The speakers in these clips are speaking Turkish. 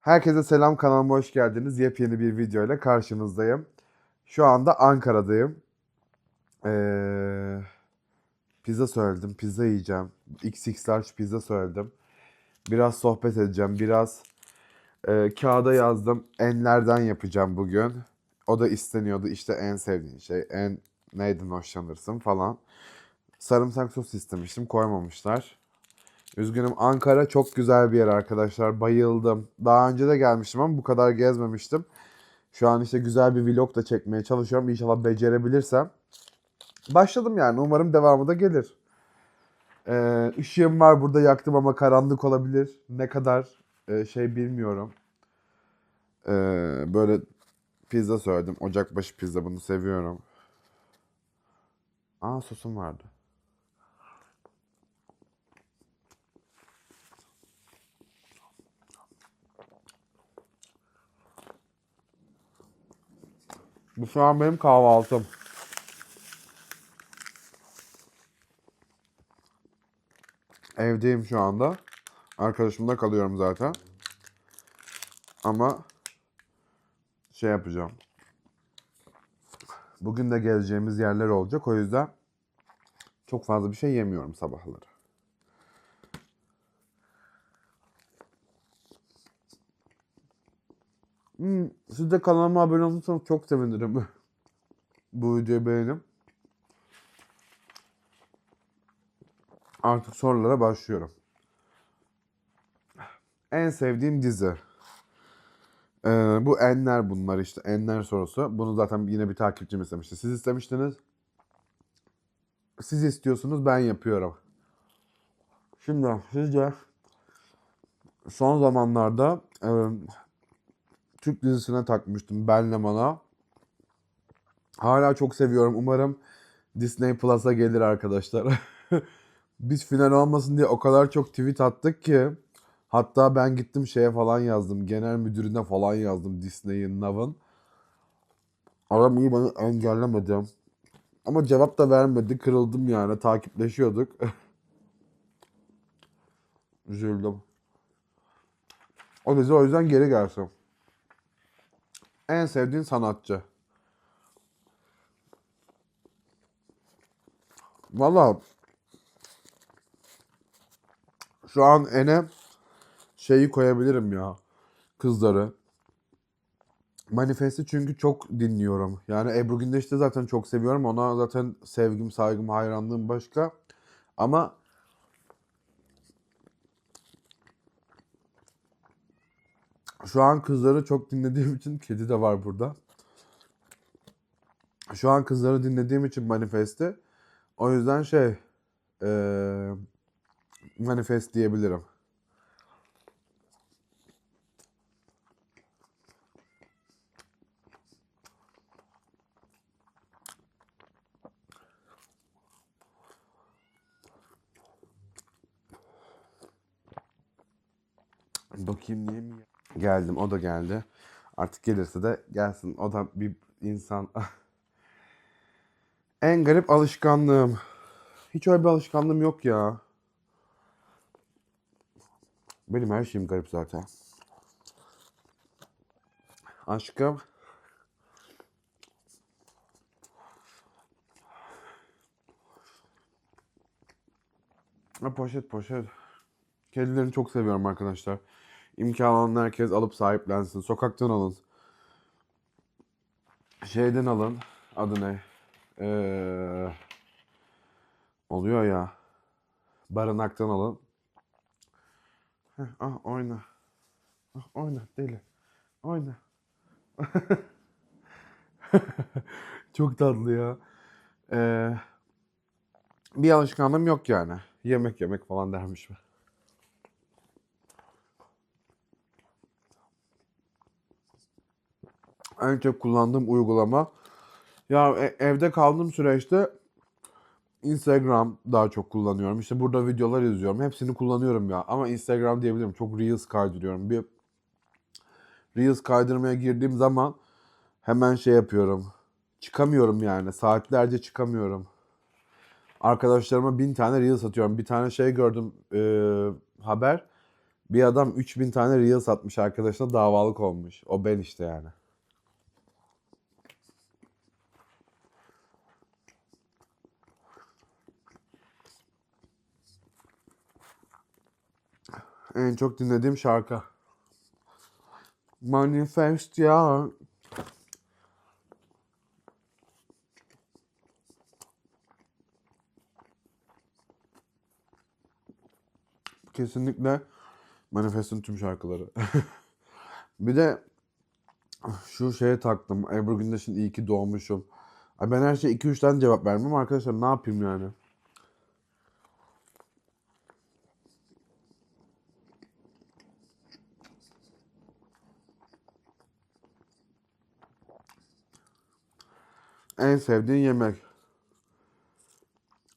Herkese selam kanalıma hoş geldiniz. Yepyeni bir video ile karşınızdayım. Şu anda Ankara'dayım. Ee, pizza söyledim. Pizza yiyeceğim. XX large pizza söyledim. Biraz sohbet edeceğim. Biraz e, kağıda yazdım. Enlerden yapacağım bugün. O da isteniyordu. İşte en sevdiğin şey. En neyden hoşlanırsın falan. Sarımsak sos istemiştim. Koymamışlar. Üzgünüm Ankara çok güzel bir yer arkadaşlar. Bayıldım. Daha önce de gelmiştim ama bu kadar gezmemiştim. Şu an işte güzel bir vlog da çekmeye çalışıyorum. İnşallah becerebilirsem. Başladım yani. Umarım devamı da gelir. Ee, ışığım var burada yaktım ama karanlık olabilir. Ne kadar e, şey bilmiyorum. Ee, böyle pizza söyledim. Ocakbaşı pizza bunu seviyorum. Aa sosum vardı. Bu şu an benim kahvaltım. Evdeyim şu anda. Arkadaşımda kalıyorum zaten. Ama şey yapacağım. Bugün de gezeceğimiz yerler olacak. O yüzden çok fazla bir şey yemiyorum sabahları. Siz de kanalıma abone olursanız çok sevinirim. Bu videoyu beğenip. Artık sorulara başlıyorum. En sevdiğim dizi. Ee, bu Enler bunlar işte. Enler sorusu. Bunu zaten yine bir takipçim istemişti. Siz istemiştiniz. Siz istiyorsunuz ben yapıyorum. Şimdi sizce son zamanlarda e, Türk dizisine takmıştım Ben Leman'a. Hala çok seviyorum. Umarım Disney Plus'a gelir arkadaşlar. Biz final olmasın diye o kadar çok tweet attık ki hatta ben gittim şeye falan yazdım. Genel müdürüne falan yazdım Disney'in Nav'ın. Adam iyi bana engellemedi. Ama cevap da vermedi. Kırıldım yani. Takipleşiyorduk. Üzüldüm. O dizi o yüzden geri gelsin. En sevdiğin sanatçı. Valla şu an ene şeyi koyabilirim ya. Kızları. Manifesti çünkü çok dinliyorum. Yani Ebru Gündeş'i de zaten çok seviyorum. Ona zaten sevgim, saygım, hayranlığım başka. Ama şu an kızları çok dinlediğim için kedi de var burada. Şu an kızları dinlediğim için manifesti. O yüzden şey eee manifest diyebilirim. Bakayım niye mi? Geldim o da geldi. Artık gelirse de gelsin. O da bir insan. en garip alışkanlığım. Hiç öyle bir alışkanlığım yok ya. Benim her şeyim garip zaten. Aşkım. Poşet poşet. Kedileri çok seviyorum arkadaşlar. İmkan olan herkes alıp sahiplensin. Sokaktan alın. Şeyden alın. Adı ne? Ee, oluyor ya. Barınaktan alın. Heh, ah oyna. Ah oyna deli. Oyna. Çok tatlı ya. Ee, bir alışkanlığım yok yani. Yemek yemek falan dermiş. En çok kullandığım uygulama. Ya e- evde kaldığım süreçte Instagram daha çok kullanıyorum. İşte burada videolar izliyorum. Hepsini kullanıyorum ya. Ama Instagram diyebilirim. Çok Reels kaydırıyorum. Bir Reels kaydırmaya girdiğim zaman hemen şey yapıyorum. Çıkamıyorum yani. Saatlerce çıkamıyorum. Arkadaşlarıma bin tane Reels atıyorum. Bir tane şey gördüm e, haber. Bir adam 3000 tane reel satmış arkadaşına davalık olmuş. O ben işte yani. En çok dinlediğim şarkı. Manifest ya. Kesinlikle Manifest'in tüm şarkıları. bir de şu şeye taktım. Ebru Gündeş'in iyi ki doğmuşum. Ben her şeye 2-3 tane cevap vermem arkadaşlar. Ne yapayım yani? En sevdiğin yemek.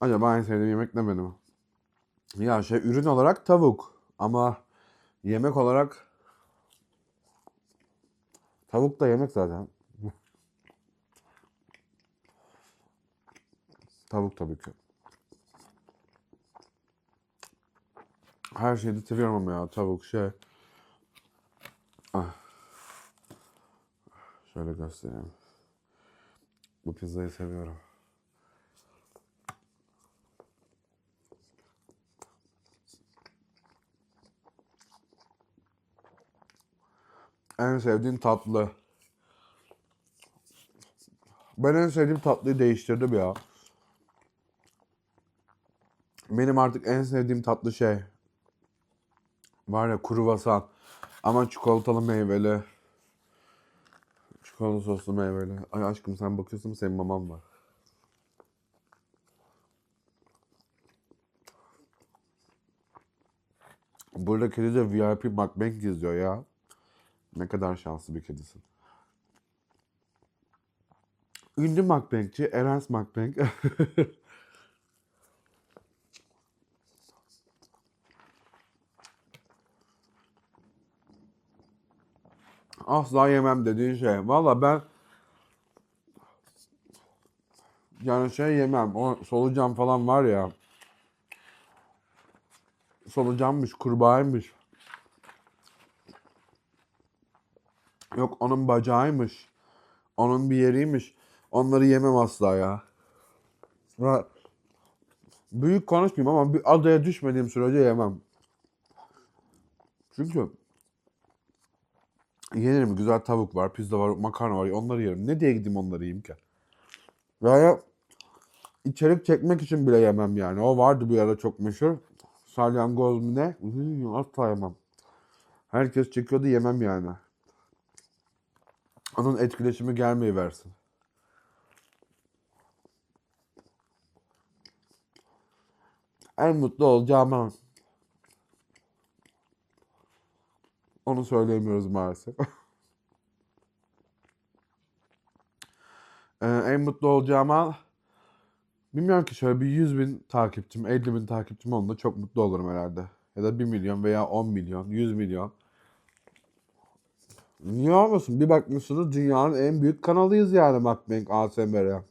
Acaba en sevdiğim yemek ne benim? Ya şey ürün olarak tavuk ama yemek olarak tavuk da yemek zaten. Tavuk tabii ki. Her şeyi de seviyorum ama ya tavuk şey. Ah. Şöyle göstereyim. Bu pizzayı seviyorum. En sevdiğin tatlı. Ben en sevdiğim tatlıyı değiştirdim ya. Benim artık en sevdiğim tatlı şey var ya kruvasan. Ama çikolatalı meyveli. Çikolata soslu meyveli. Ay aşkım sen bakıyorsun mu senin maman var. Burada kedi de VIP mukbang izliyor ya. Ne kadar şanslı bir kedisin. Ünlü mukbangçi Erens Mukbang. Asla yemem dediğin şey. Valla ben yani şey yemem. O solucan falan var ya. Solucanmış, kurbağaymış. Yok onun bacağıymış. Onun bir yeriymiş. Onları yemem asla ya. Ve büyük konuşmayayım ama bir adaya düşmediğim sürece yemem. Çünkü Yenirim. Güzel tavuk var, pizza var, makarna var. Onları yerim. Ne diye gideyim onları yiyeyim ki? Veya içerik çekmek için bile yemem yani. O vardı bir ara çok meşhur. Salyangoz mu ne? Asla yemem. Herkes çekiyordu yemem yani. Onun etkileşimi gelmeyi versin. En mutlu olacağım an. Onu söyleyemiyoruz maalesef. Ee, en mutlu olacağım an bilmiyorum ki şöyle bir 100 bin takipçim, 50 bin takipçim olduğunda çok mutlu olurum herhalde. Ya da 1 milyon veya 10 milyon, 100 milyon. Niye olmasın? Bir bakmışsınız dünyanın en büyük kanalıyız yani Mukbang ASMR.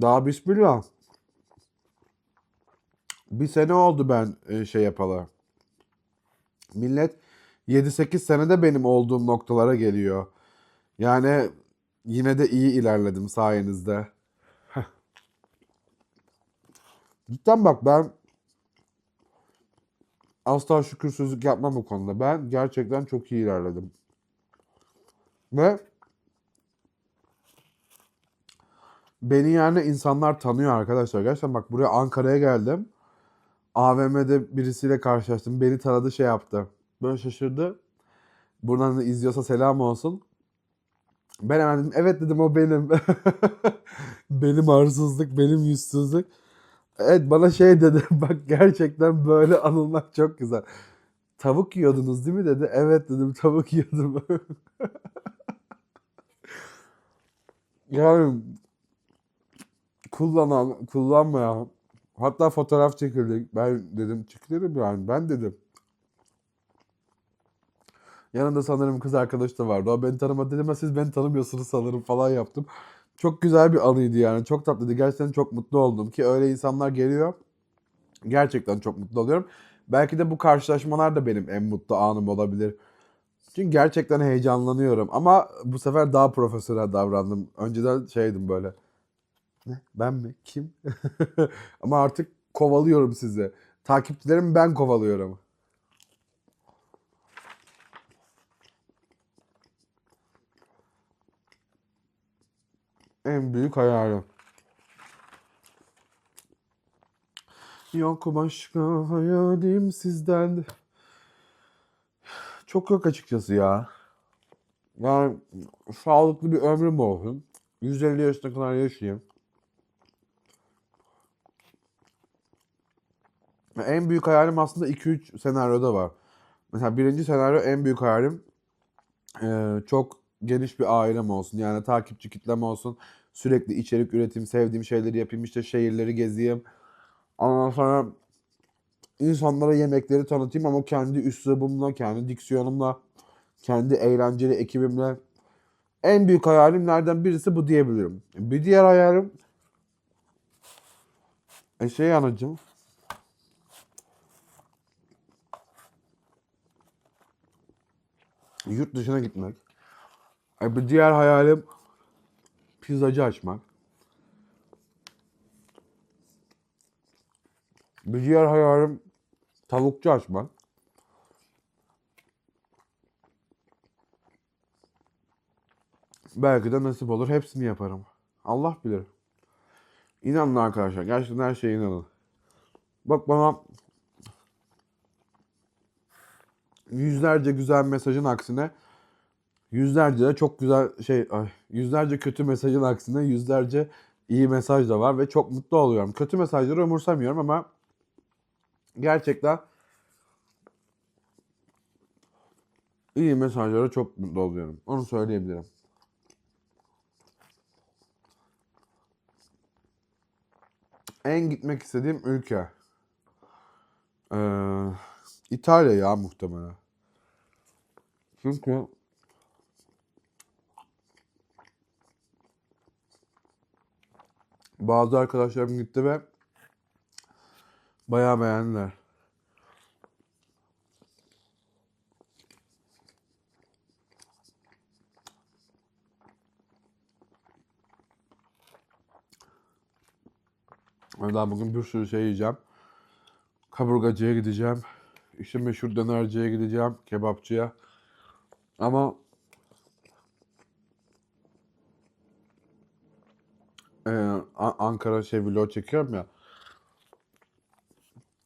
Daha bismillah. Bir sene oldu ben e, şey yapalı. Millet 7-8 senede benim olduğum noktalara geliyor. Yani yine de iyi ilerledim sayenizde. Heh. Cidden bak ben asla şükürsüzlük yapmam bu konuda. Ben gerçekten çok iyi ilerledim. Ve beni yani insanlar tanıyor arkadaşlar. Gerçekten bak buraya Ankara'ya geldim. AVM'de birisiyle karşılaştım. Beni tanıdı şey yaptı. Böyle şaşırdı. Buradan da izliyorsa selam olsun. Ben hemen dedim evet dedim o benim. benim arsızlık, benim yüzsüzlük. Evet bana şey dedi bak gerçekten böyle anılmak çok güzel. Tavuk yiyordunuz değil mi dedi. Evet dedim tavuk yiyordum. yani kullanan, kullanmayan hatta fotoğraf çekildik. Ben dedim çekilerim yani ben dedim. Yanında sanırım kız arkadaş da vardı. O beni tanımadı dedim ama siz beni tanımıyorsunuz sanırım falan yaptım. Çok güzel bir anıydı yani. Çok tatlıydı. Gerçekten çok mutlu oldum ki öyle insanlar geliyor. Gerçekten çok mutlu oluyorum. Belki de bu karşılaşmalar da benim en mutlu anım olabilir. Çünkü gerçekten heyecanlanıyorum. Ama bu sefer daha profesyonel davrandım. Önceden şeydim böyle. Ne? Ben mi? Kim? Ama artık kovalıyorum sizi. Takipçilerimi ben kovalıyorum. En büyük hayalim. Yok başka hayalim sizden. Çok yok açıkçası ya. Yani sağlıklı bir ömrüm olsun. 150 yaşına kadar yaşayayım. En büyük hayalim aslında 2-3 senaryoda var. Mesela birinci senaryo en büyük hayalim çok geniş bir ailem olsun. Yani takipçi kitlem olsun. Sürekli içerik üreteyim, sevdiğim şeyleri yapayım, işte şehirleri gezeyim. Ondan sonra insanlara yemekleri tanıtayım ama kendi üslubumla, kendi diksiyonumla, kendi eğlenceli ekibimle. En büyük hayalimlerden birisi bu diyebilirim. Bir diğer hayalim e şey anacığım. Yurt dışına gitmek. Bir diğer hayalim pizzacı açmak. Bir diğer hayalim tavukçu açmak. Belki de nasip olur. Hepsini yaparım. Allah bilir. İnanın arkadaşlar. Gerçekten her şeye inanın. Bak bana yüzlerce güzel mesajın aksine yüzlerce de çok güzel şey yüzlerce kötü mesajın aksine yüzlerce iyi mesaj da var ve çok mutlu oluyorum. Kötü mesajları umursamıyorum ama gerçekten iyi mesajlara çok mutlu oluyorum. Onu söyleyebilirim. En gitmek istediğim ülke. Ee, İtalya ya muhtemelen. Çünkü bazı arkadaşlarım gitti ve bayağı beğendiler. Daha bugün bir sürü şey yiyeceğim. Kaburgacıya gideceğim. İşte meşhur dönerciye gideceğim. Kebapçıya. Ama e, A- Ankara şey vlog çekiyorum ya.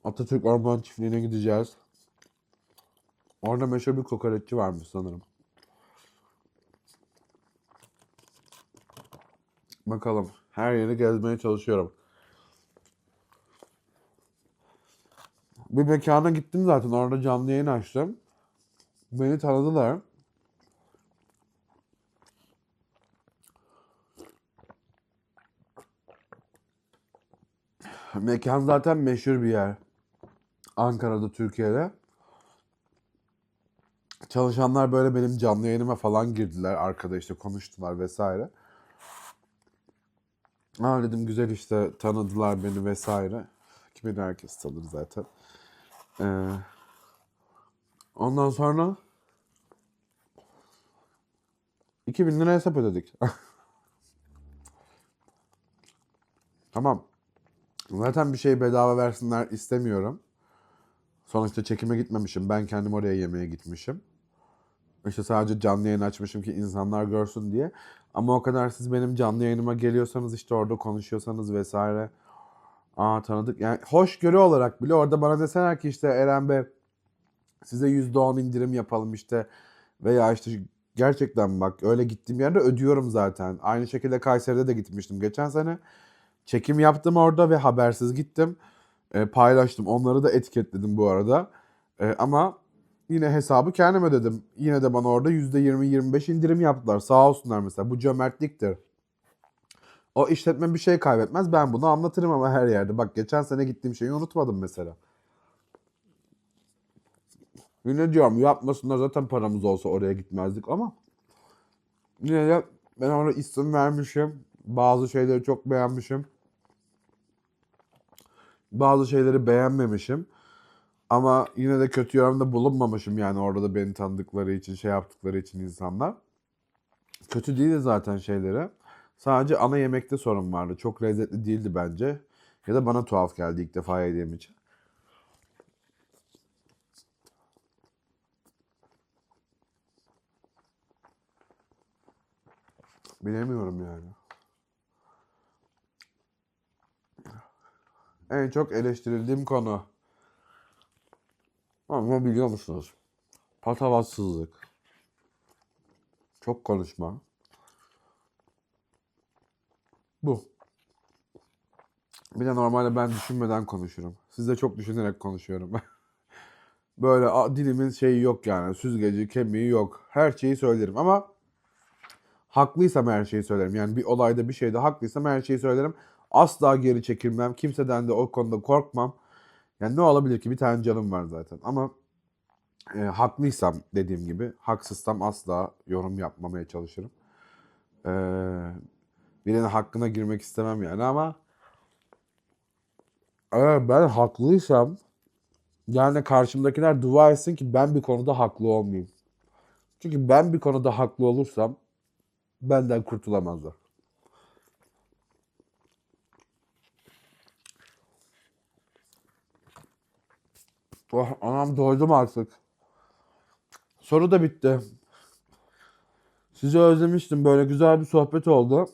Atatürk Orman Çiftliği'ne gideceğiz. Orada meşhur bir kokoreççi varmış sanırım. Bakalım. Her yeri gezmeye çalışıyorum. Bir mekana gittim zaten. Orada canlı yayın açtım. Beni tanıdılar. Mekan zaten meşhur bir yer. Ankara'da, Türkiye'de. Çalışanlar böyle benim canlı yayınıma falan girdiler. Arkada işte konuştular vesaire. Aa dedim güzel işte tanıdılar beni vesaire. Ki beni herkes tanır zaten. Ee, ondan sonra 2000 lira hesap ödedik. Tamam. Zaten bir şey bedava versinler istemiyorum. Sonuçta çekime gitmemişim. Ben kendim oraya yemeğe gitmişim. İşte sadece canlı yayın açmışım ki insanlar görsün diye. Ama o kadar siz benim canlı yayınıma geliyorsanız işte orada konuşuyorsanız vesaire. Aa tanıdık. Yani hoşgörü olarak bile orada bana deseler ki işte Eren Bey size %10 indirim yapalım işte. Veya işte gerçekten bak öyle gittiğim yerde ödüyorum zaten. Aynı şekilde Kayseri'de de gitmiştim geçen sene. Çekim yaptım orada ve habersiz gittim. E, paylaştım. Onları da etiketledim bu arada. E, ama yine hesabı kendim ödedim. Yine de bana orada %20-25 indirim yaptılar. Sağ olsunlar mesela. Bu cömertliktir. O işletme bir şey kaybetmez. Ben bunu anlatırım ama her yerde. Bak geçen sene gittiğim şeyi unutmadım mesela. Yine diyorum yapmasınlar zaten paramız olsa oraya gitmezdik ama yine de ben orada isim vermişim. Bazı şeyleri çok beğenmişim. Bazı şeyleri beğenmemişim. Ama yine de kötü yorumda bulunmamışım yani orada da beni tanıdıkları için, şey yaptıkları için insanlar. Kötü değildi zaten şeyleri. Sadece ana yemekte sorun vardı. Çok lezzetli değildi bence. Ya da bana tuhaf geldi ilk defa yediğim için. Bilemiyorum yani. En çok eleştirildiğim konu. Ama biliyor musunuz? Patavatsızlık. Çok konuşma. Bu. Bir de normalde ben düşünmeden konuşurum. Siz de çok düşünerek konuşuyorum. Böyle dilimin şeyi yok yani. Süzgeci, kemiği yok. Her şeyi söylerim ama haklıysam her şeyi söylerim. Yani bir olayda bir şeyde haklıysam her şeyi söylerim. Asla geri çekilmem. Kimseden de o konuda korkmam. Yani ne olabilir ki? Bir tane canım var zaten. Ama e, haklıysam dediğim gibi, haksızsam asla yorum yapmamaya çalışırım. E, birinin hakkına girmek istemem yani ama eğer ben haklıysam yani karşımdakiler dua etsin ki ben bir konuda haklı olmayayım. Çünkü ben bir konuda haklı olursam benden kurtulamazlar. Oh, anam doydum artık. Soru da bitti. Sizi özlemiştim. Böyle güzel bir sohbet oldu.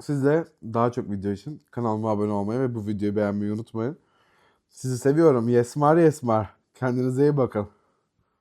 Siz de daha çok video için kanalıma abone olmayı ve bu videoyu beğenmeyi unutmayın. Sizi seviyorum. Yesmar Yesmar. Kendinize iyi bakın.